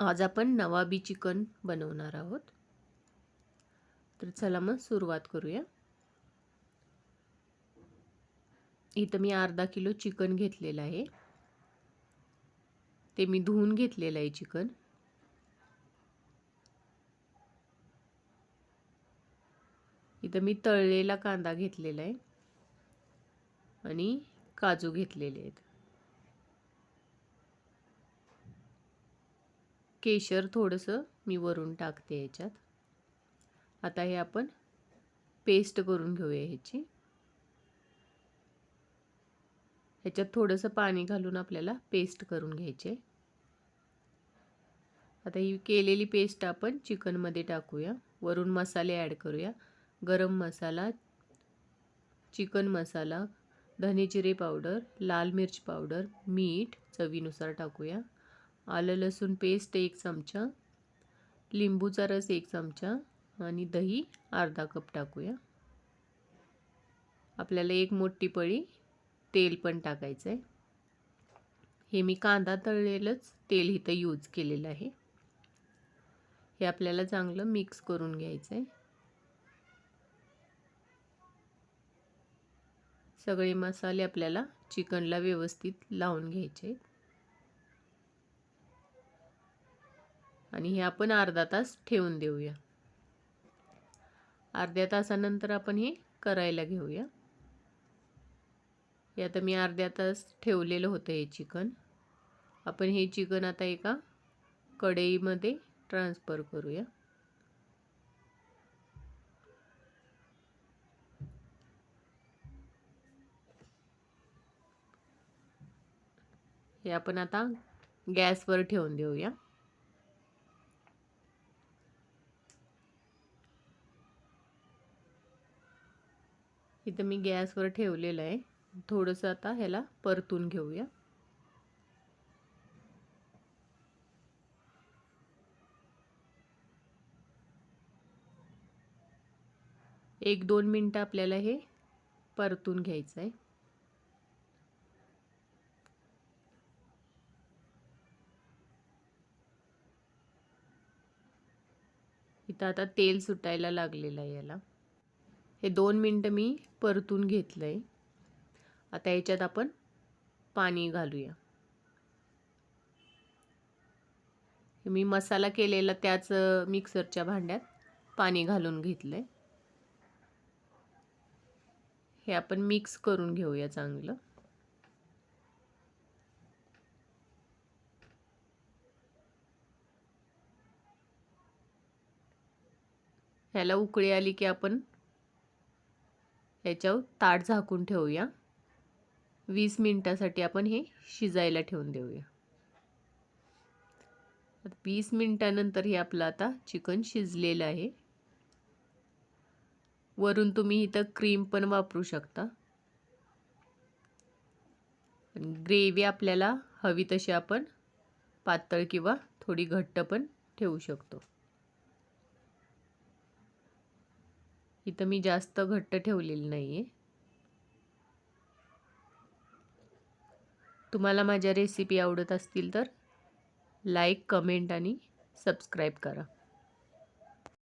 आज आपण नवाबी चिकन बनवणार आहोत. तर चला मग सुरुवात करूया. इथं मी अर्धा किलो चिकन घेतलेलं आहे. ते मी धुवून घेतलेलं आहे चिकन. इथं मी तळलेला कांदा घेतलेला आहे. आणि काजू घेतलेले आहेत. केशर थोडंसं मी वरून टाकते याच्यात. आता हे आपण पेस्ट करून घेऊया ह्याची. ह्याच्यात थोडंसं पाणी घालून आपल्याला पेस्ट करून घ्यायचे. आता ही केलेली पेस्ट आपण चिकनमध्ये टाकूया. वरून मसाले ॲड करूया. गरम मसाला चिकन मसाला धने जिरे पावडर लाल मिर्च पावडर मीठ चवीनुसार टाकूया. आलं लसूण पेस्ट एक चमचा लिंबूचा रस एक चमचा आणि दही अर्धा कप टाकूया. आपल्याला एक मोठी पळी तेल पण टाकायचं आहे हे मी कांदा तळलेलंच तेल इथं यूज केलेलं आहे. हे आपल्याला चांगलं मिक्स करून घ्यायचं आहे सगळे मसाले आपल्याला चिकनला व्यवस्थित लावून घ्यायचे आहेत आणि हे आपण अर्धा तास ठेवून देऊया. अर्ध्या तासानंतर आपण हे करायला घेऊया. हे आता मी अर्ध्या तास ठेवलेलं होतं हे चिकन. आपण हे चिकन आता एका कढईमध्ये ट्रान्सफर करूया. हे आपण आता गॅसवर ठेवून देऊया. इथं मी गॅसवर ठेवलेलं आहे. थोडंसं आता ह्याला परतून घेऊया. एक दोन मिनटं आपल्याला हे परतून घ्यायचं आहे. इथं आता तेल सुटायला लागलेलं आहे याला. हे दोन मिनटं मी परतून घेतलं आहे आता याच्यात आपण पाणी घालूया. मी मसाला केलेला त्याच मिक्सरच्या भांड्यात पाणी घालून घेतलं आहे हे आपण मिक्स करून घेऊया चांगलं. ह्याला उकळी आली की आपण याच्यावर ताट झाकून ठेवूया. वीस मिनटासाठी आपण हे शिजायला ठेवून देऊया. वीस मिनटानंतर हे आपलं आता चिकन शिजलेलं आहे. वरून तुम्ही इथं क्रीम पण वापरू शकता. ग्रेव्ही आपल्याला हवी तशी आपण पातळ किंवा थोडी घट्ट पण ठेवू शकतो. इथं मी जास्त घट्ट ठेवलेली नाही आहे तुम्हाला माझ्या रेसिपी आवडत असतील तर लाईक कमेंट आणि सबस्क्राईब करा.